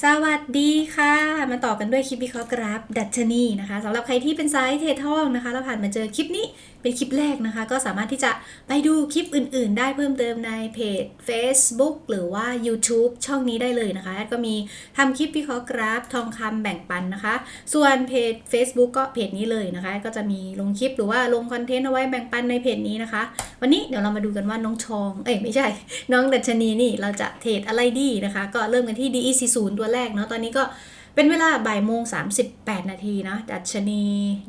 สวัสดีค่ะ มาต่อกันด้วยคลิปวิเคราะห์กราฟดัชนีนะคะสำหรับใครที่เป็นสายเทรดทองนะคะ เราผ่านมาเจอคลิปนี้ เป็นคลิปแรกนะคะ ก็สามารถที่จะไปดูคลิปอื่น ๆ ได้เพิ่มเติมในเพจ Facebook หรือว่า YouTube ช่องนี้ได้เลยนะคะแอดก็มีทำคลิปวิเคราะห์กราฟทองคำแบ่งปันนะคะ ส่วนเพจ Facebook ก็เพจนี้เลยนะคะ ก็จะมีลงคลิปหรือว่าลงคอนเทนต์เอาไว้แบ่งปันในเพจนี้นะคะ วันนี้เดี๋ยวเรามาดูกันว่าน้องทอง เอ้ยไม่ใช่ น้องดัชนีนี่เราจะเทรดอะไรดีนะคะ ก็เริ่มกันที่ DE40 ตัวแรกเนาะตอนนี้ก็ เป็นเวลาบ่ายโมง 38 นาทีนะดัชนี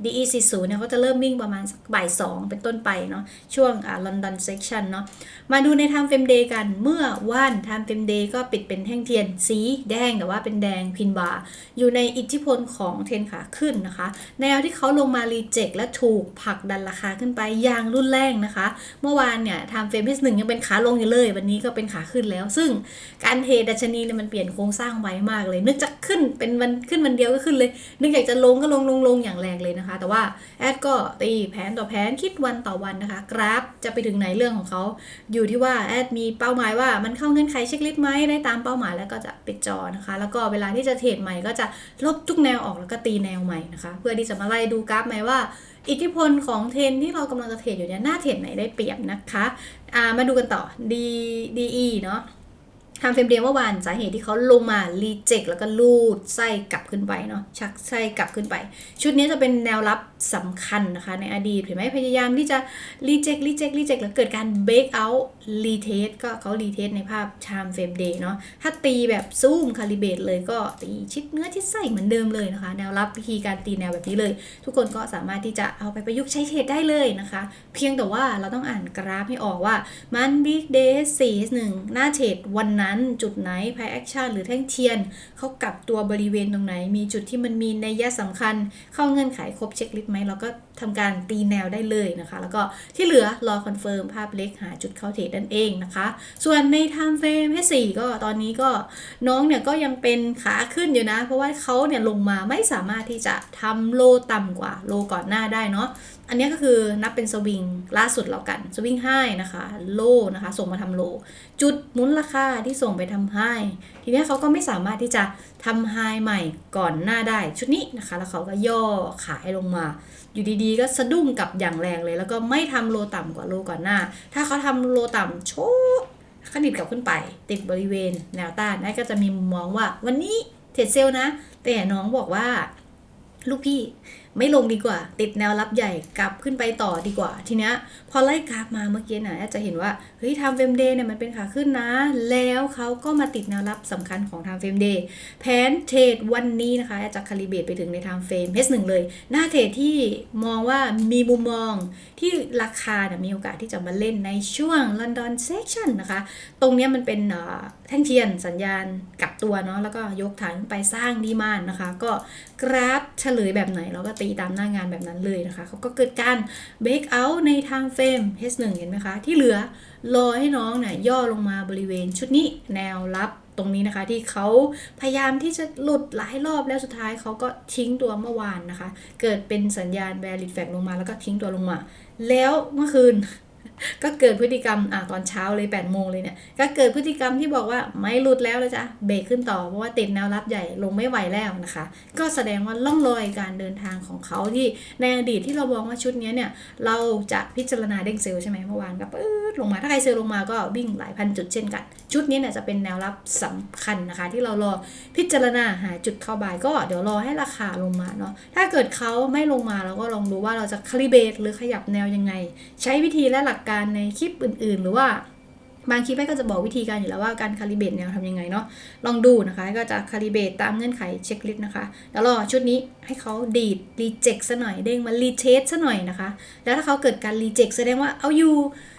DE40 เนี่ยเขาจะเริ่มวิ่งประมาณบ่าย 2 เป็นต้นไปเนาะช่วงอ่า London section เนาะมาดูใน time frame day กันเมื่อว่าน time frame day ก็ปิดเป็นแท่งเทียนสีแดงแต่ว่าเป็นแดงพินบาร์อยู่ในอิทธิพลของเทนขาขึ้นนะคะ แนวที่เขาลงมารีเจ็คและถูกผลักดันราคาขึ้นไปอย่างรุนแรงนะคะ เมื่อวานเนี่ย time frame H1 ยังเป็นขาลงอยู่เลย วันนี้ก็เป็นขาขึ้นแล้ว ซึ่งการเทรดดัชนีเนี่ยมันเปลี่ยนโครงสร้างไวมากเลยนึกจะขึ้นเป็นวันขึ้นวันเดียวก็ขึ้นเลย นึกอยากจะลงก็ลงลงลงอย่างแรงเลยนะคะ แต่ว่าแอดก็ตีแผนต่อแผนคิดวันต่อวันนะคะ กราฟจะไปถึงไหนเรื่องของเขาอยู่ที่ว่าแอดมีเป้าหมายว่ามันเข้าเงื่อนไขเช็คลิสต์ไหมได้ตามเป้าหมายแล้วก็จะปิดจอนะคะ แล้วก็เวลาที่จะเทรดใหม่ก็จะลบทุกแนวออกแล้วก็ตีแนวใหม่นะคะ เพื่อที่จะมาไล่ดูกราฟใหมว่าอิทธิพลของเทรนที่เรากำลังจะเทรดอยู่เนี่ยหน้าเทรดไหนได้เปรียบนะคะ อ่ามาดูกันต่อ D DE เนาะ ทำเฟรมเดียเมื่อวานสาเหตุที่เขาลงมารีเจ็คแล้วก็ลูดไส้กลับขึ้นไปเนาะชักไส้กลับขึ้นไป ชุดนี้จะเป็นแนวรับสำคัญนะคะ ในอดีตเห็นไหมพยายามที่จะรีเจ็ครีเจ็ครีเจ็คแล้วเกิดการเบรกเอาท์รีเทสก็เขารีเทสในภาพชามเฟรมเดย์เนาะถ้าตีแบบซูมคาลิเบตเลยก็ตีชิดเนื้อชิดไส้เหมือนเดิมเลยนะคะ แนวรับวิธีการตีแนวแบบนี้เลย ทุกคนก็สามารถที่จะเอาไปประยุกต์ใช้เทรดได้เลยนะคะ เพียงแต่ว่าเราต้องอ่านกราฟให้ออกว่ามัน Big Day 4 1หน้าเทรดวันนั้นจุดไหน p พ Action หรือแท่งเทียนเขากลับตัวบริเวณตรงไหน มีจุดที่มันมีในยยะสำคัญ เข้าเงื่อนไขครบเช็คลิสต์ไหมเราก็ทำการตีแนวได้เลยนะคะ แล้วก็ที่เหลือรอคอนเฟิร์มภาพเล็กหาจุดเข้าเทรดนั่นเองนะคะ ส่วนใน time frame ให้4ก็ตอนนี้ก็น้องเนี่ยก็ยังเป็นขาขึ้นอยู่นะ เพราะว่าเขาเนี่ยลงมาไม่สามารถที่จะทำโลต่ำกว่าโลก่อนหน้าได้เนาะอันนี้ก็คือนับเป็นสวิงล่าสุดแล้วกันสวิงไฮนะคะโลนะคะ ส่งมาทำโล จุดมุนราคาที่ส่งไปทำไฮทีนี้เขาก็ไม่สามารถที่จะทำไฮใหม่ก่อนหน้าได้ชุดนี้นะคะ แล้วเขาก็ย่อขายลงมา อยู่ดีๆ ก็สะดุ้งกับอย่างแรงเลย แล้วก็ไม่ทำโลต่ำกว่าโลก่อนหน้า ถ้าเขาทำโลต่ำโชกขดิดกลับขึ้นไป ติดบริเวณแนวต้านนั่นก็จะมีมุมมองว่าวันนี้เทรดเซลนะ แต่น้องบอกว่าลูกพี่ ไม่ลงดีกว่า ติดแนวรับใหญ่กลับขึ้นไปต่อดีกว่า ทีเนี้ยพอไล่กราฟมาเมื่อกี้นะจะเห็นว่าเฮ้ยทำเฟมเดย์เนี่ยมันเป็นขาขึ้นนะ แล้วเขาก็มาติดแนวรับสำคัญของทางเฟมเดย์แผนเทรดวันนี้นะคะจะคาลิเบตไปถึงในทางเฟรม H1 เลย หน้าเทรดที่มองว่ามีมุมมองที่ราคาเนี่ยมีโอกาสที่จะมาเล่นในช่วง London Section นะคะ ตรงเนี้ยมันเป็นอ่อแท่งเทียนสัญญาณกลับตัวเนาะแล้วก็ยกฐานไปสร้างดีมานนะคะ ก็กราฟเฉลยแบบไหนเราก็ตีตามหน้างานแบบนั้นเลยนะคะเขาก็เกิดการเบรกเอาท์ในทางเฟรม H1 เห็นไหมคะ ที่เหลือรอให้น้องเนี่ยย่อลงมาบริเวณชุดนี้แนวรับตรงนี้นะคะที่เขาพยายามที่จะหลุดหลายรอบแล้วสุดท้ายเขาก็ทิ้งตัวเมื่อวานนะคะ เกิดเป็นสัญญาณแบริดแฟกลงมาแล้วก็ทิ้งตัวลงมา แล้วเมื่อคืน ก็เกิดพฤติกรรมอ่าตอนเช้าเลย8โมงเลยเนี่ย ก็เกิดพฤติกรรมที่บอกว่าไม่หลุดแล้วเลยจ้ะเบรกขึ้นต่อเพราะว่าติดแนวรับใหญ่ลงไม่ไหวแล้วนะคะ ก็แสดงว่าล่องรอยการเดินทางของเขาที่ในอดีตที่เรามองว่าชุดนี้เนี่ย เราจะพิจารณาเด้งเซลล์ใช่ไหมเมื่อวานก็ปื๊ดลงมา ถ้าใครเซลล์ลงมาก็วิ่งหลายพันจุดเช่นกัน ชุดนี้เนี่ยจะเป็นแนวรับสำคัญนะคะ ที่เรารอพิจารณาหาจุดเข้าบายก็เดี๋ยวรอให้ราคาลงมาเนาะ ถ้าเกิดเขาไม่ลงมาเราก็ลองดูว่าเราจะคาลิเบตหรือขยับแนวยังไง ใช้วิธีและหลักการในคลิปอื่น ๆ หรือว่าบางคลิปแม่ก็จะบอกวิธีการอยู่แล้วว่าการคาลิเบตแนวทำยังไงเนาะลองดูนะคะ ก็จะคาลิเบตตามเงื่อนไขเช็คลิสต์นะคะ แล้วรอชุดนี้ให้เขาดีดรีเจ็คซะหน่อยเด้งมารีเทสซะหน่อยนะคะ แล้วถ้าเขาเกิดการรีเจ็คแสดงว่าเอาอยู่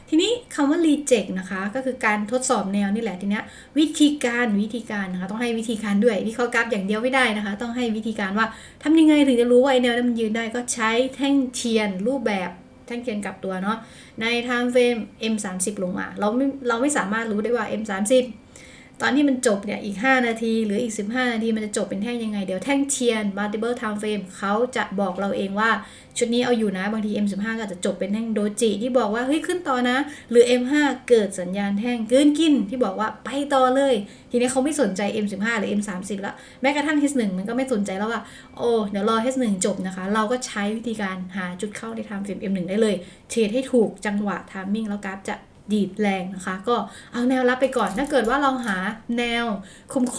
ทีนี้คำว่ารีเจ็คนะคะ ก็คือการทดสอบแนวนี่แหละทีเนี้ยวิธีการวิธีการนะคะ ต้องให้วิธีการด้วยที่เขากราฟอย่างเดียวไม่ได้นะคะ ต้องให้วิธีการว่าทำยังไงถึงจะรู้ว่าไอแนวนั้นมันยืนได้ก็ใช้แท่งเทียนรูปแบบ แท่งเทียนกลับตัวเนาะใน time frame M 3 0 ลงมา เราไม่เราไม่สามารถรู้ได้ว่า M 3 0 ตอนที่มันจบเนี่ยอีก 5 นาที หรืออีก 15 นาทีมันจะจบเป็นแท่งยังไง เดี๋ยวแท่งเทียน multiple time frame เขาจะบอกเราเองว่า ชุดนี้เอาอยู่นะ บางที M15 ก็อาจจะจบเป็นแท่งโดจิที่บอกว่า เฮ้ย ขึ้นต่อนะ หรือ M5 เกิดสัญญาณแท่งเกินกินที่บอกว่าไปต่อเลย ทีนี้เขาไม่สนใจ M15 หรือ M30 แล้วแม้กระทั่ง H1 มันก็ไม่สนใจแล้วว่าโอ้เดี๋ยวรอ H1 จบนะคะ เราก็ใช้วิธีการหาจุดเข้าใน time frame M1 ได้เลยเทรดให้ถูกจังหวะ timing แล้วกราฟจะ ดีดแรงนะคะ ก็เอาแนวรับไปก่อน ถ้าเกิดว่าเราหาแนว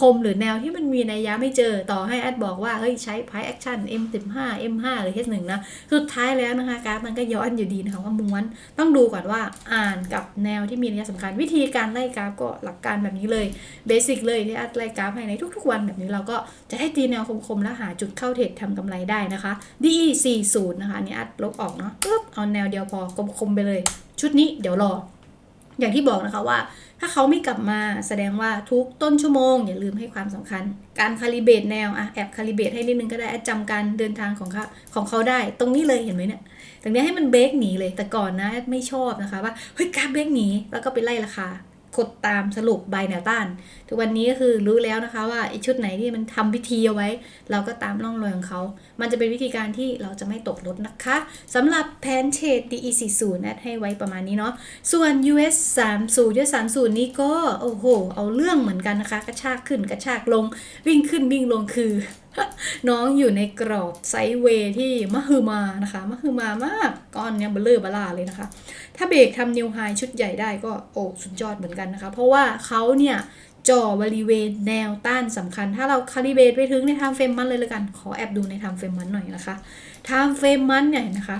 คมๆ หรือแนวที่มันมีนัยยะไม่เจอต่อให้แอดบอกว่าเฮ้ยใช้ price action M15 M5 หรือ H1 นะ สุดท้ายแล้วนะคะกราฟมันก็ย้อนอยู่ดีนะคะว่าม้วน ต้องดูก่อนว่าอ่านกับแนวที่มีนัยสำคัญ วิธีการไล่กราฟก็หลักการแบบนี้เลยเบสิกเลยที่แอดไล่กราฟให้ในทุกๆ วันแบบนี้เราก็จะได้ตีแนวคมๆ แล้วหาจุดเข้าเทรดทำกำไรได้นะคะ DE 40 นะคะอันนี่แอดลบออกเนาะปึ๊บเอาแนวเดียวพอคมๆไปเลย ชุดนี้เดี๋ยวรอ อย่างที่บอกนะคะว่า ถ้าเขาไม่กลับมาแสดงว่าทุกต้นชั่วโมง อย่าลืมให้ความสำคัญ การคาลิเบตแนวอะแอบคาลิเบตให้นิดนึงก็ได้แอดจำการเดินทางของเขาของเขาได้ ตรงนี้เลยเห็นไหมเนี่ยตรงนี้ให้มันเบรกหนีเลยแต่ก่อนนะไม่ชอบนะคะว่าเฮ้ยการเบรกหนีแล้วก็ไปไล่ราคา กดตามสรุปใบแนวต้าน ทุกวันนี้ก็คือรู้แล้วนะคะว่าไอชุดไหนที่มันทำพิธีเอาไว้ เราก็ตามร่องรอยของเขา มันจะเป็นวิธีการที่เราจะไม่ตกรถนะคะสำหรับแพนเชด DE40 นะให้ไว้ประมาณนี้เนาะ ส่วน US 30 US 30นี่ก็ โอ้โห เอาเรื่องเหมือนกันนะคะ กระชากขึ้นกระชากลงวิ่งขึ้นวิ่งลงคือ น้องอยู่ในกรอบไซด์เวย์ที่มหึมานะคะมหึมามากก้อนเนี้ยเบลเลอร์บลาเลยนะคะ ถ้าเบรกทำนิวไฮชุดใหญ่ได้ก็โอ้สุดยอดเหมือนกันนะคะ เพราะว่าเขาเนี่ยจ่อบริเวณแนวต้านสำคัญ ถ้าเราคาลิเบตไปถึงในไทม์เฟรมมันเลยละกัน ขอแอบดูในไทม์เฟรมมันหน่อยนะคะไทม์เฟรมมันเนี่ยนนะคะ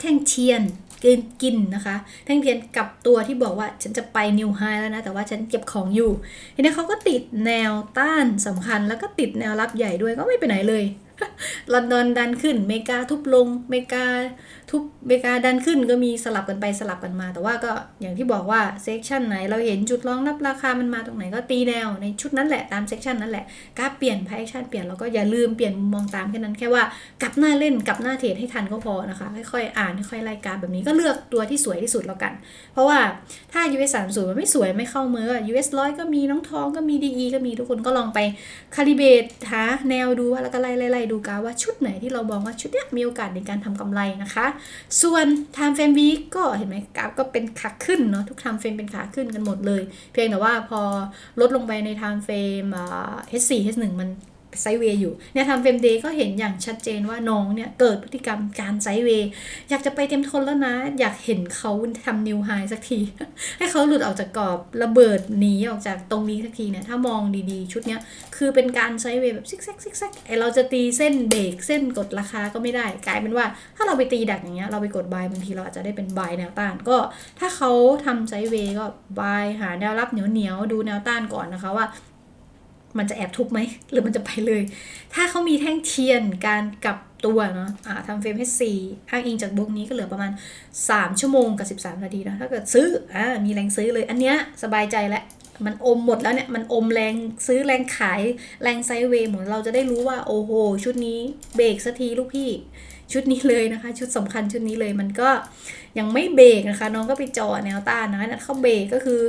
แท่งเทียน กินกินนะคะแท่งเทียนกับตัวที่บอกว่าฉันจะไปนิวไฮแล้วนะ แต่ว่าฉันเก็บของอยู่ทีนี้เขาก็ติดแนวต้านสำคัญ แล้วก็ติดแนวรับใหญ่ด้วยก็ไม่ไปไหนเลย ลอนดอนดันขึ้นเมกาทุบลงเมกาทุบเมกาดันขึ้นก็มีสลับกันไปสลับกันมา แต่ว่าก็อย่างที่บอกว่าเซกชันไหนเราเห็นจุดรองรับราคามันมาตรงไหนก็ตีแนวในชุดนั้นแหละตามเซกชันนั้นแหละกราฟเปลี่ยนไพแอคชั่นเปลี่ยนเราก็อย่าลืมเปลี่ยนมุมมองตามแค่นั้นแค่ว่ากลับหน้าเล่นกลับหน้าเทรดให้ทันก็พอนะคะ ค่อยๆอ่านค่อยๆไล่กราฟแบบนี้ก็เลือกตัวที่สวยที่สุดแล้วกัน เพราะว่าถ้า US 30มันไม่สวยไม่เข้ามือ US 100ก็มีน้องทองก็มี DE ก็มีทุกคนก็ลองไปคาลิเบตหาแนวดูแล้วก็ไล่ไล่ๆๆดูกราฟว่าชุดไหนที่เราบอกว่าชุดเนี้ยมีโอกาสในการทำกำไรนะคะ ส่วน time frame week ก็เห็นไหมกราฟก็เป็นขาขึ้นเนาะทุก time frame เป็นขาขึ้นกันหมดเลย เพียงแต่ว่าพอลดลงไปใน time frame H4 H1 มัน ไซเวย์อยู่เนี่ยทำเฟมเดย์ก็เห็นอย่างชัดเจนว่าน้องเนี่ยเกิดพฤติกรรมการไซเวย์อยากจะไปเต็มทนแล้วนะ อยากเห็นเขาทำนิวไฮสักที ให้เขาหลุดออกจากกรอบระเบิดหนีออกจากตรงนี้สักทีเนี่ยถ้ามองดีๆ ชุดเนี้ยคือเป็นการไซเวย์แบบซิกแซกซิกแซกไอเราจะตีเส้นเบรกเส้นกดราคาก็ไม่ได้ กลายเป็นว่าถ้าเราไปตีดักอย่างเงี้ยเราไปกดบายบางทีเราอาจจะได้เป็นบายแนวต้านก็ ถ้าเขาทำไซเวย์ก็บายหาแนวรับเหนียวๆดูแนวต้านก่อนนะคะว่า มันจะแอบทุบไหม หรือมันจะไปเลย ถ้าเขามีแท่งเทียนการกลับตัวเนาะทำเฟรม H4 อ้างอิงจากบุ๊กนี้ก็เหลือประมาณ 3 ชั่วโมงกับ 13 นาทีนะถ้าเกิดซื้ออมีแรงซื้อเลย อันเนี้ยสบายใจแล้วมันอมหมดแล้วเนี่ย มันอมแรงซื้อแรงขายแรงไซเวย์หมดเราจะได้รู้ว่า โอ้โห ชุดนี้เบรกสักทีลูกพี่ ชุดนี้เลยนะคะ ชุดสำคัญชุดนี้เลยมันก็ยังไม่เบรกนะคะ น้องก็ไปจาะแนวต้านนะนั่นเขาเบรกก็คือ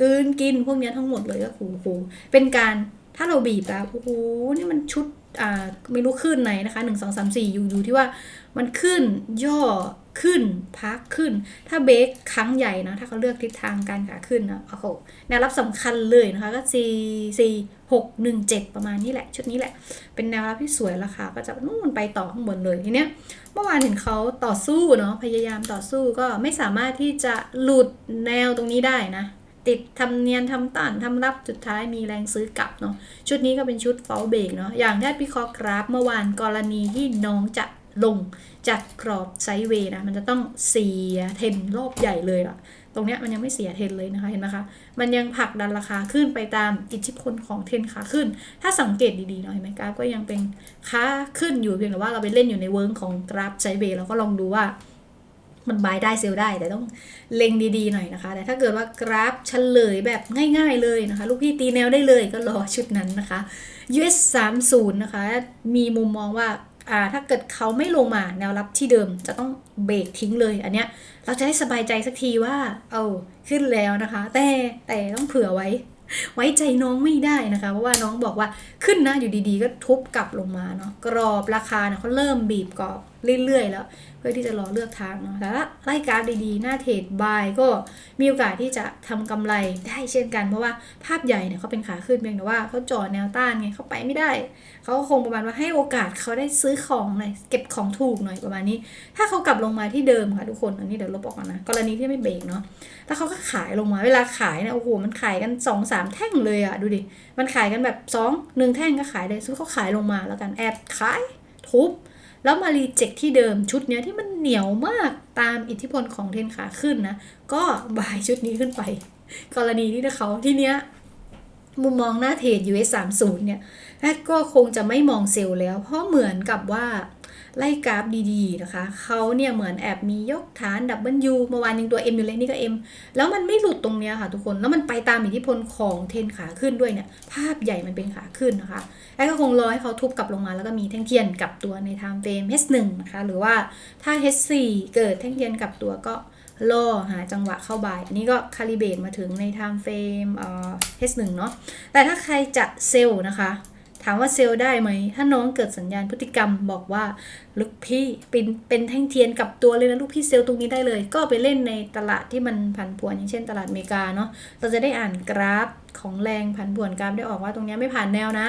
กืนกินพวกเนี้ยทั้งหมดเลยก็โอ้โหเป็นการ ถ้าเราบีบแล้วโอ้โหนี่มันชุดอ่าไม่รู้ขึ้นไหนนะคะหนึ่งสองสามสี่อยู่อยู่ที่ว่ามันขึ้นย่อขึ้นพักขึ้น ถ้าเบรกครั้งใหญ่นะ ถ้าเขาเลือกทิศทางการขาขึ้นนะโอ้โหแนวรับสำคัญเลยนะคะก็สี่สี่หกหนึ่งเจ็ดประมาณนี้แหละ ชุดนี้แหละ เป็นแนวรับที่สวยราคาก็จะนู่นไปต่อข้างบนเลยทีเนี้ยเมื่อวานเห็นเขาต่อสู้เนาะพยายามต่อสู้ก็ไม่สามารถที่จะหลุดแนวตรงนี้ได้นะ ติดทำเนียนทำต้านทำรับสุดท้ายมีแรงซื้อกลับเนาะชุดนี้ก็เป็นชุดฟอลเบรกเนาะอย่างที่พิเคราะกราฟเมื่อวานกรณีที่น้องจะลงจากกรอบไซด์เวย์นะมันจะต้องเสียเทนรอบใหญ่เลยล่ะ ตรงเนี้ยมันยังไม่เสียเทนเลยนะคะเห็นไหมคะมันยังผลักดันราคาขึ้นไปตามอิทธิพลของเทนขาขึ้น ถ้าสังเกตดีๆเนาะเห็นไหมกราฟก็ยังเป็นขาขึ้นอยู่เพียงแต่ว่าเราไปเล่นอยู่ในเวิร์กของกราฟไซด์เวย์เราก็ลองดูว่า มันบายได้เซลได้ แต่ต้องเล็งดีๆหน่อยนะคะ แต่ถ้าเกิดว่ากราฟเฉลยแบบง่ายๆเลยนะคะ ลูกพี่ตีแนวได้เลยก็รอชุดนั้นนะคะ US 30นะคะ มีมุมมองว่าอ่าถ้าเกิดเขาไม่ลงมาแนวรับที่เดิมจะต้องเบรกทิ้งเลย อันเนี้ยเราจะได้สบายใจสักทีว่า เอาขึ้นแล้วนะคะ แต่แต่ต้องเผื่อไว้ ไว้ใจน้องไม่ได้นะคะ เพราะว่าน้องบอกว่าขึ้นนะอยู่ดีๆ ก็ทุบกลับลงมาเนาะกรอบราคาเนี่ยเขาเริ่มบีบกรอบเรื่อยๆ แล้ว เพื่อที่จะรอเลือกทางเนาะแต่ถ้าไล่กราฟดีๆ หน้าเทรดบายก็มีโอกาสที่จะทำกำไรได้เช่นกัน เพราะว่าภาพใหญ่เนี่ยเขาเป็นขาขึ้นเพียงแต่ว่าเขาจ่อแนวต้านไงเขาไปไม่ได้ เขาก็คงประมาณว่าให้โอกาสเขาได้ซื้อของหน่อยเก็บของถูกหน่อยประมาณนี้ ถ้าเขากลับลงมาที่เดิมค่ะทุกคนอันนี้เดี๋ยวลบออกก่อนนะกรณีที่ไม่เบรกเนาะแล้วเขาก็ขายลงมาเวลาขายเนี่ยโอ้โหมันขายกัน2อสามแท่งเลยอะดูดิมันขายกันแบบ2 1แท่งก็ขายเลยซึ่งเขาขายลงมาแล้วกันแอบขายทุบ แล้วมารีเจ็คที่เดิมชุดเนี้ยที่มันเหนียวมากตามอิทธิพลของเทนขาขึ้นนะ ก็บายชุดนี้ขึ้นไป กรณีที่เขาที่เนี้ยมุมมองหน้าเทรด US 30เนี่ยแรกก็คงจะไม่มองเซลล์แล้ว เพราะเหมือนกับว่า ไล่กราฟดีๆนะคะเขาเนี่ยเหมือนแอบมียกฐานดับเบิลยูเมื่อวานยังตัว M อยู่เลยนี่ก็ M แล้วมันไม่หลุดตรงเนี้ยค่ะทุกคน แล้วมันไปตามอิทธิพลของเทนขาขึ้นด้วยเนี่ย ภาพใหญ่มันเป็นขาขึ้นนะคะแล้วก็คงรอให้เขาทุบกลับลงมาแล้วก็มีแท่งเทียนกลับตัวในไทม์เฟรม H1 นะคะหรือว่าถ้า H4 เกิดแท่งเทียนกลับตัวก็รอหาจังหวะเข้าบาย อันนี้ก็คาลิเบตมาถึงในไทม์เฟรมเอ่อ H1 เนาะแต่ถ้าใครจะเซลล์นะคะ ถามว่าเซลล์ได้ไหม ถ้าน้องเกิดสัญญาณพฤติกรรมบอกว่าลูกพี่เป็นเป็นแท่งเทียนกับตัวเลยนะลูกพี่เซลล์ตรงนี้ได้เลย ก็ไปเล่นในตลาดที่มันผันผวนอย่างเช่นตลาดอเมริกาเนาะ เราจะได้อ่านกราฟของแรงผันผวนกราฟได้ออกว่าตรงนี้ไม่ผ่านแนวนะ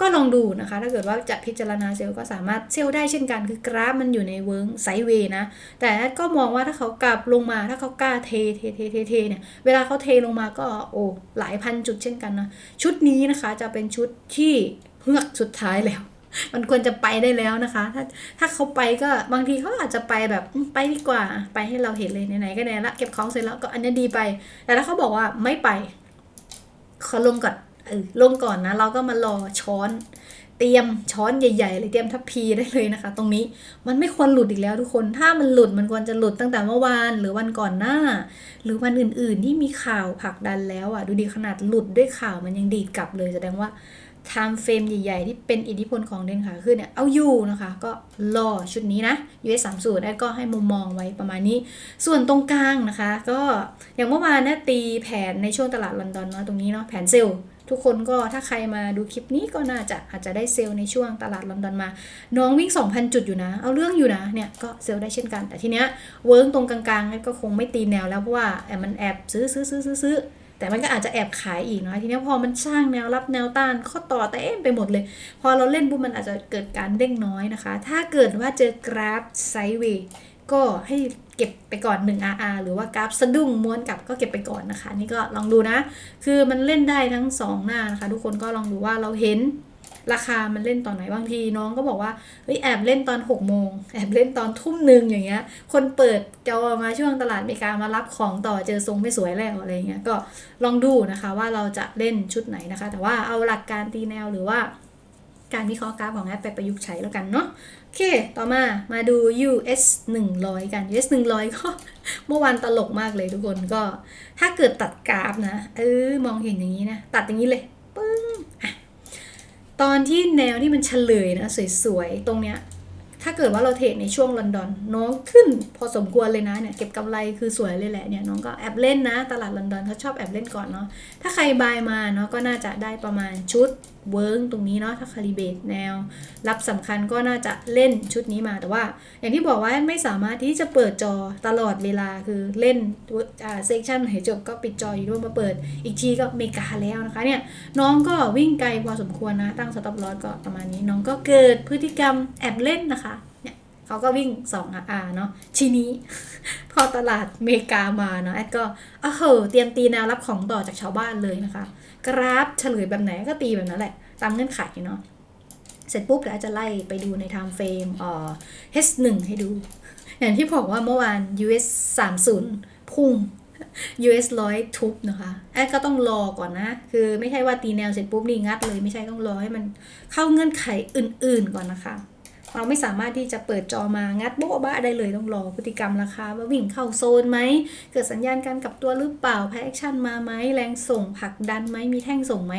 ก็ลองดูนะคะ ถ้าเกิดว่าจะพิจารณาเซลล์ก็สามารถเซลล์ได้เช่นกัน คือกราฟมันอยู่ในเวิร์กไซด์เวย์นะ แต่ก็มองว่าถ้าเขากลับลงมาถ้าเขากล้าเทเทเทเทเทเนี่ย เวลาเขาเทลงมาก็โอ้หลายพันจุดเช่นกันนะ ชุดนี้นะคะจะเป็นชุดที่เฮือกสุดท้ายแล้วมันควรจะไปได้แล้วนะคะ ถ้าถ้าเขาไปก็บางทีเขาอาจจะไปแบบไปดีกว่าไปให้เราเห็นเลยไหนๆก็ไหนละเก็บของเสร็จแล้วก็อันนี้ดีไป แต่ถ้าเขาบอกว่าไม่ไปขอลงก่อน เออลงก่อนนะ เราก็มารอช้อน เตรียมช้อนใหญ่ๆเลยเตรียมทัพพีได้เลยนะคะ ตรงนี้มันไม่ควรหลุดอีกแล้วทุกคน ถ้ามันหลุดมันควรจะหลุดตั้งแต่เมื่อวานหรือวันก่อนหน้า หรือวันอื่นๆที่มีข่าวผลักดันแล้วอะดูดีขนาดหลุดด้วยข่าวมันยังดีดกลับเลยแสดงว่าไทม์เฟรมใหญ่ๆ ที่เป็นอิทธิพลของเดนขาขึ้นเนี่ยเอาอยู่นะคะ ก็รอชุดนี้นะ US 3 0ได้ก็ให้มุมมองไว้ประมาณนี้ ส่วนตรงกลางนะคะ ก็อย่างเมื่อวานเนี่ยตีแผนในช่วงตลาดลอนดอนเนาะตรงนี้เนาะแผนเซลล์ ทุกคนก็ถ้าใครมาดูคลิปนี้ก็น่าจะอาจจะได้เซลล์ในช่วงตลาดลอนดอนมา น้องวิ่ง 2,000 จุดอยู่นะ เอาเรื่องอยู่นะเนี่ยก็เซลล์ได้เช่นกัน แต่ทีเนี้ยเวิร์กตรงกลางๆก็คงไม่ตีแนวแล้วเพราะว่าแอบมันแอบซื้อซื้อซื้อซื้อซื้อแต่มันก็อาจจะแอบขายอีกเนาะทีนี้พอมันสร้างแนวรับแนวต้านข้อต่อเต็มไปหมดเลย พอเราเล่นปุ๊บมันอาจจะเกิดการเด้งน้อยนะคะ ถ้าเกิดว่าเจอกราฟไซด์เวย์ ก็ให้เก็บไปก่อน 1 RR หรือว่ากราฟสะดุ้งม้วนกลับก็เก็บไปก่อนนะคะ นี่ก็ลองดูนะ คือมันเล่นได้ทั้ง 2 หน้านะคะ ทุกคนก็ลองดูว่าเราเห็นราคามันเล่นตอนไหนบางทีน้องก็บอกว่าเฮ้ยแอบเล่นตอน6โมงแอบเล่นตอนทุ่มหนึ่งอย่างเงี้ย คนเปิดจอมาช่วงตลาดอเมริกามารับของต่อเจอทรงไม่สวยแล้วอะไรเงี้ยก็ลองดูนะคะว่าเราจะเล่นชุดไหนนะคะ แต่ว่าเอาหลักการตีแนวหรือว่าการวิเคราะห์กราฟของแอปไปประยุกต์ใช้แล้วกันเนาะ โอเค ต่อมา มาดู US 100 กัน US 100 ก็ เมื่อวานตลกมากเลยทุกคนก็ ถ้าเกิดตัดกราฟนะ เออ มองเห็นอย่างนี้นะ ตัดอย่างนี้เลย ปึ้งอะตอนที่แนวที่มันเฉลยนะ สวยๆ ตรงเนี้ย ถ้าเกิดว่าเราเทรดในช่วงลอนดอน น้องขึ้นพอสมควรเลยนะ เนี่ย เก็บกำไรคือสวยเลยแหละ เนี่ย น้องก็แอบเล่นนะ ตลาดลอนดอนเขาชอบแอบเล่นก่อนเนาะ ถ้าใครบายมาเนาะ ก็น่าจะได้ประมาณชุด เวิร์กตรงนี้เนาะถ้าคาลิเบตแนว รับสำคัญก็น่าจะเล่นชุดนี้มาแต่ว่า อย่างที่บอกว่าไม่สามารถที่จะเปิดจอตลอดเวลาคือเล่นเซกชันไหนจบก็ปิดจออยู่ด้วยมาเปิดอีกทีก็เมกาแล้วนะคะเนี่ยน้องก็วิ่งไกลพอสมควรนะ ตั้งสต็อปลอสก็ประมาณนี้ น้องก็เกิดพฤติกรรมแอบเล่นนะคะเนี่ยเขาก็วิ่ง2 RR เนาะทีนี้ พอตลาดเมกามาเนาะแอดก็เหอเตรียมตีแนวรับของต่อจากชาวบ้านเลยนะคะ กราฟเฉลยแบบไหนก็ตีแบบนั้นแหละ ตามเงื่อนไขเนาะเสร็จปุ๊บเดี๋ยวอาจจะไล่ไปดูใน time frame เอ่อ H1 ให้ดู อย่างที่บอกว่าเมื่อวาน US 30 พุ่ง US 100ทุบนะคะแอดก็ต้องรอก่อนนะ คือไม่ใช่ว่าตีแนวเสร็จปุ๊บนี่งัดเลย ไม่ใช่ต้องรอให้มันเข้าเงื่อนไขอื่นๆก่อนนะคะ เราไม่สามารถที่จะเปิดจอมางัดโบ๊ะบ้าได้เลยต้องรอพฤติกรรมราคาว่าวิ่งเข้าโซนไหม เกิดสัญญาณการกลับตัวหรือเปล่าแพคชั่นมาไหมแรงส่งผลักดันไหมมีแท่งส่งไหม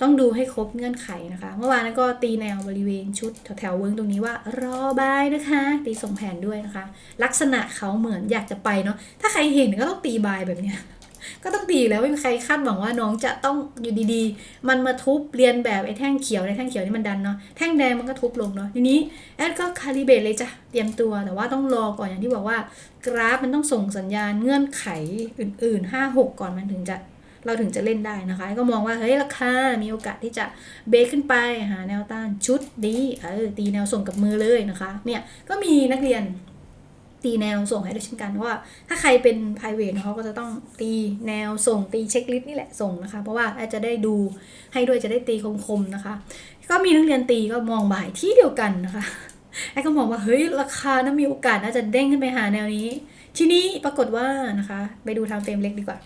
ต้องดูให้ครบเงื่อนไขนะคะ เมื่อวานก็ตีแนวบริเวณชุดแถวๆเวิร์กตรงนี้ว่ารอบายนะคะ ตีส่งแผนด้วยนะคะ ลักษณะเขาเหมือนอยากจะไปเนาะถ้าใครเห็นก็ต้องตีบายแบบเนี้ย ก็ต้องตีแล้วไม่มีใครคาดหวังว่าน้องจะต้องอยู่ดีๆ มันมาทุบเรียนแบบไอ้แท่งเขียวในแท่งเขียวนี่มันดันเนาะแท่งแดงมันก็ทุบลงเนาะทีนี้แอดก็คาลิเบตเลยจ้ะเตรียมตัวแต่ว่าต้องรอก่อนอย่างที่บอกว่า กราฟมันต้องส่งสัญญาณเงื่อนไขอื่น ๆ 5 6 ก่อนมันถึงจะเราถึงจะเล่นได้นะคะ ก็มองว่าเฮ้ยราคา มีโอกาสที่จะเบรกขึ้นไปหาแนวต้านชุดดีเออตีแนวส่งกับมือเลยนะคะ เนี่ยก็มีนักเรียน ตีแนวส่งให้ด้วยเช่นกันว่า ถ้าใครเป็น private เขาก็จะต้องตีแนวส่งตีเช็คลิสต์นี่แหละส่งนะคะ เพราะว่าอาจจะได้ดูให้ด้วยจะได้ตีคมๆนะคะ ก็มีนักเรียนตีก็มองบ่ายที่เดียวกันนะคะไอ้ก็มองว่าเฮ้ยราคาน่ามีโอกาสน่าจะเด้งขึ้นไปหาแนวนี้ ทีนี้ปรากฏว่านะคะ ไปดูทางเฟรมเล็กดีกว่า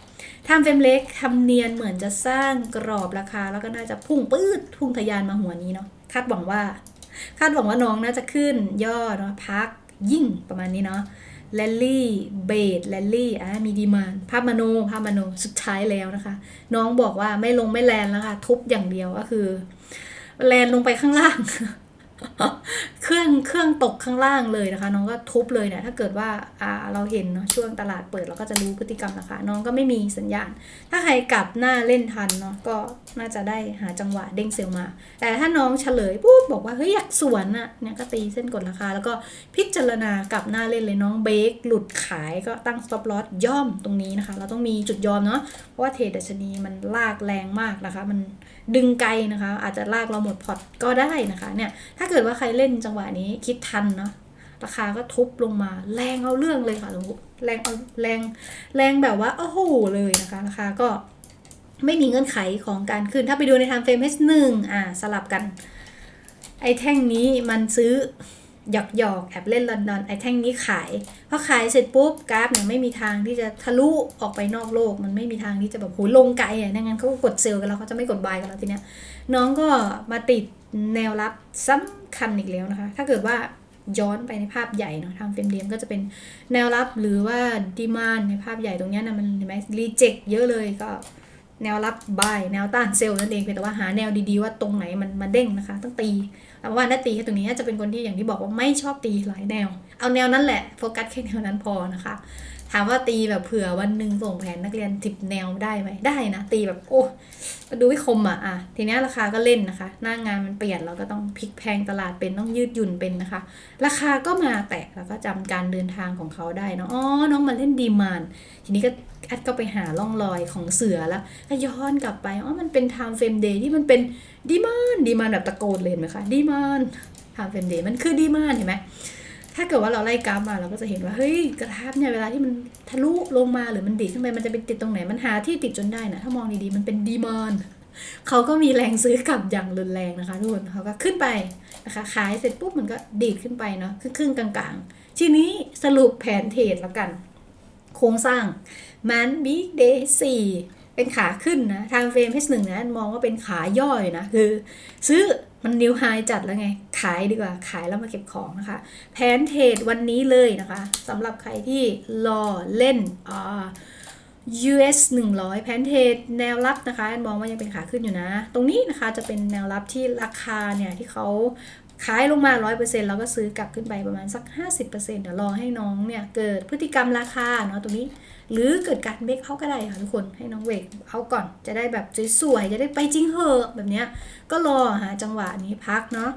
ทางเฟรมเล็กทำเนียนเหมือนจะสร้างกรอบราคา แล้วก็น่าจะพุ่งปื้ดพุ่งทะยานมาหัวนี้เนาะคาดหวังว่าคาดหวังว่าน้องน่าจะขึ้นย่อเนาะพัก ยิ่งประมาณนี้เนาะแลนลี่เบดแลนลี่อะมีดีมานภาพมโนภาพมโนสุดท้ายแล้วนะคะ น้องบอกว่าไม่ลงไม่แลนแล้วค่ะ ทุบอย่างเดียวก็คือ แลนลงไปข้างล่าง เครื่องเครื่องตกข้างล่างเลยนะคะ น้องก็ทุบเลยเนี่ยถ้าเกิดว่าอ่าเราเห็นเนาะช่วงตลาดเปิดเราก็จะรู้พฤติกรรมราคาน้องก็ไม่มีสัญญาณ ถ้าใครกลับหน้าเล่นทันเนาะก็น่าจะได้หาจังหวะเด้งเซลล์มา แต่ถ้าน้องเฉลยปุ๊บบอกว่าเฮ้ยอยากสวนอะเนี่ยก็ตีเส้นกดราคา แล้วก็พิจารณากลับหน้าเล่นเลยน้องเบรกหลุดขายก็ตั้ง stop loss ย่อมตรงนี้นะคะ เราต้องมีจุดยอมเนาะเพราะว่าเทรดดัชนีมันลากแรงมากนะคะ มัน ดึงไกลนะคะ อาจจะลากเราหมดพอร์ตก็ได้นะคะเนี่ยถ้าเกิดว่าใครเล่นจังหวะนี้คิดทันเนาะราคาก็ทุบลงมาแรงเอาเรื่องเลยค่ะแรงเอาแรงแรงแบบว่าโอ้โหเลยนะคะราคาก็ไม่มีเงื่อนไขของการขึ้น ถ้าไปดูใน time frame H1 อ่าสลับกัน ไอ้แท่งนี้มันซื้อ หยอกหยอกๆแอบเล่นลอนดอนไอ้แท่งนี้ขายพอขายเสร็จปุ๊บกราฟเนี่ยไม่มีทางที่จะทะลุออกไปนอกโลก มันไม่มีทางที่จะแบบโหลงไกลอะงั้นเขาก็กดเซลล์กันแล้วเขาจะไม่กดบายกันแล้วทีเนี้ยน้องก็มาติดแนวรับสำคัญอีกแล้วนะคะ ถ้าเกิดว่าย้อนไปในภาพใหญ่เนาะทางเฟรมเดียมก็จะเป็นแนวรับหรือว่าดีมานในภาพใหญ่ตรงเนี้ยนะมันเห็นไหมรีเจ็คเยอะเลยก็แนวรับบายแนวต้านเซลล์นั่นเองเพียงแต่ว่าหาแนวดีๆว่าตรงไหนมันมาเด้งนะคะ ต้องตี แต่ว่าน้าตีแค่ตรงนี้จะเป็นคนที่อย่างที่บอกว่าไม่ชอบตีหลายแนว เอาแนวนั้นแหละโฟกัสแค่แนวนั้นพอนะคะ ถามว่าตีแบบเผื่อวันหนึ่งส่งแผนนักเรียนสิบแนวได้ไหมได้นะตีแบบโอ้ดูไม่คมอะอะทีนี้ราคาก็เล่นนะคะ หน้างานมันเปลี่ยนเราก็ต้องพลิกแพงตลาดเป็นต้องยืดหยุ่นเป็นนะคะ ราคาก็มาแตะแล้วก็จำการเดินทางของเขาได้เนาะอ๋อน้องมาเล่นดีมานทีนี้ก็แอดก็ไปหาร่องรอยของเสือแล้วก็ย้อนกลับไปอ๋อมันเป็น time frame day ที่มันเป็นดีมานดีมานแบบตะโกนเลยเห็นไหมคะดีมาน time frame day มันคือดีมานเห็นไหม ถ้าเกิดว่าเราไล่กราฟมาเราก็จะเห็นว่าเฮ้ยกราฟเนี่ยเวลาที่มันทะลุลงมาหรือมันดีดขึ้นไปมันจะไปติดตรงไหนมันหาที่ติดจนได้นะถ้ามองดีๆมันเป็นดีมานเขาก็มีแรงซื้อกลับอย่างรุนแรงนะคะทุกคนเขาก็ขึ้นไปนะคะขายเสร็จปุ๊บมันก็ดีดขึ้นไปเนาะครึ่งๆกลางๆ ทีนี้สรุปแผนเทรดแล้วกัน โครงสร้างมันบิ๊กเดย์สี่เป็นขาขึ้นนะทางเฟรม H1 นะมองว่าเป็นขาย่อยนะคือ ซื้อ มันนิวไฮจัดแล้วไง ขายดีกว่า ขายแล้วมาเก็บของนะคะ แผนเทรดวันนี้เลยนะคะสำหรับใครที่รอเล่นอ่า US 100 แพนเทรดแนวรับนะคะมองว่ายังเป็นขาขึ้นอยู่นะ ตรงนี้นะคะจะเป็นแนวรับที่ราคาเนี่ย ที่เขาขายลงมา 100%แล้วก็ซื้อกลับขึ้นไปประมาณสัก 50%เดี๋ยวรอให้น้องเนี่ย เกิดพฤติกรรมราคาเนาะตรงนี้ หรือเกิดการเบรกเอาก็ได้ค่ะทุกคนให้น้องเวกเอาก่อนจะได้แบบสวยๆจะได้ไปจริงเหอะแบบเนี้ยก็รอหาจังหวะนี้พักเนาะ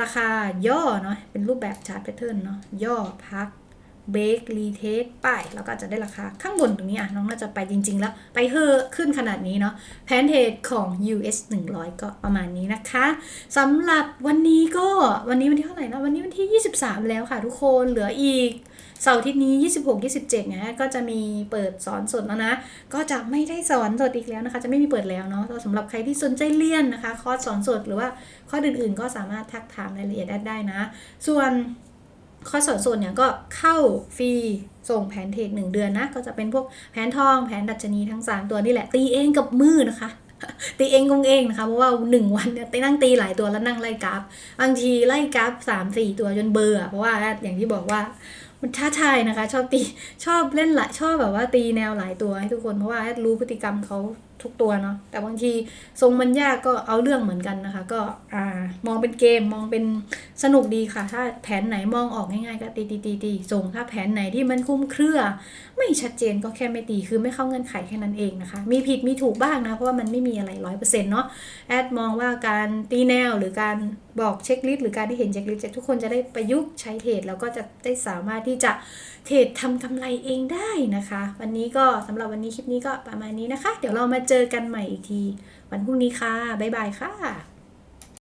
ราคาย่อเนาะเป็นรูปแบบชาร์ตแพทเทิร์นเนาะย่อพัก เบรกรีเทคไปแล้วก็จะได้ราคาข้างบนตรงนี้อะ น้องน่าจะไปจริง ๆ แล้ว ไปเฮอขึ้นขนาดนี้เนาะแพนเทรดของ US 100 ก็ประมาณนี้นะคะสำหรับวันนี้ก็วันนี้วันที่เท่าไหร่นะ วันนี้วันที่ 23 แล้วค่ะทุกคนเหลืออีกเสาร์ทิตย์นี้ 26 27เนี่ยก็จะมีเปิดสอนสดแล้วนะ ก็จะไม่ได้สอนสดอีกแล้วนะคะ จะไม่มีเปิดแล้วเนาะสำหรับใครที่สนใจเรียนนะคะ คอร์สสอนสดหรือว่าข้ออื่นๆ ก็สามารถทักถามรายละเอียดได้นะ ส่วน ข้อสอนสดเนี่ยก็เข้าฟรีส่งแผนเทรดหนึ่งเดือนนะ ก็จะเป็นพวกแผนทองแผนดัชนีทั้ง 3 ตัวนี่แหละ ตีเองกับมือนะคะ ตีเองกงเองนะคะ เพราะว่าหนึ่งวันเนี่ยไปนั่งตีหลายตัวแล้วนั่งไล่กราฟ บางทีไล่กราฟสามสี่ตัวจนเบื่อเพราะว่าอย่างที่บอกว่า มันท้าทายนะคะ ชอบตีชอบเล่นหลายชอบแบบว่าตีแนวหลายตัวให้ทุกคนเพราะว่ารู้พฤติกรรมเขาทุกตัวเนาะแต่บางทีทรงมันยากก็เอาเรื่องเหมือนกันนะคะ ก็อ่ามองเป็นเกมมองเป็นสนุกดีค่ะ ถ้าแผนไหนมองออกง่ายๆก็ตีตีตีตีส่งถ้าแผนไหนที่มันคลุ้มเครือ ไม่ชัดเจนก็แค่ไม่ตีคือไม่เข้าเงื่อนไขแค่นั้นเองนะคะ มีผิดมีถูกบ้างนะเพราะว่ามันไม่มีอะไรร้อยเปอร์เซ็นต์เนาะแอดมองว่าการตีแนวหรือการ บอกเช็คลิสต์หรือการที่เห็นเช็คลิสต์ทุกคนจะได้ประยุกต์ใช้เทรดแล้วก็จะได้สามารถที่จะเทรดทำกำไรเองได้นะคะ วันนี้ก็สำหรับวันนี้คลิปนี้ก็ประมาณนี้นะคะ เดี๋ยวเรามาเจอกันใหม่อีกที วันพรุ่งนี้ค่ะบ๊ายบายค่ะ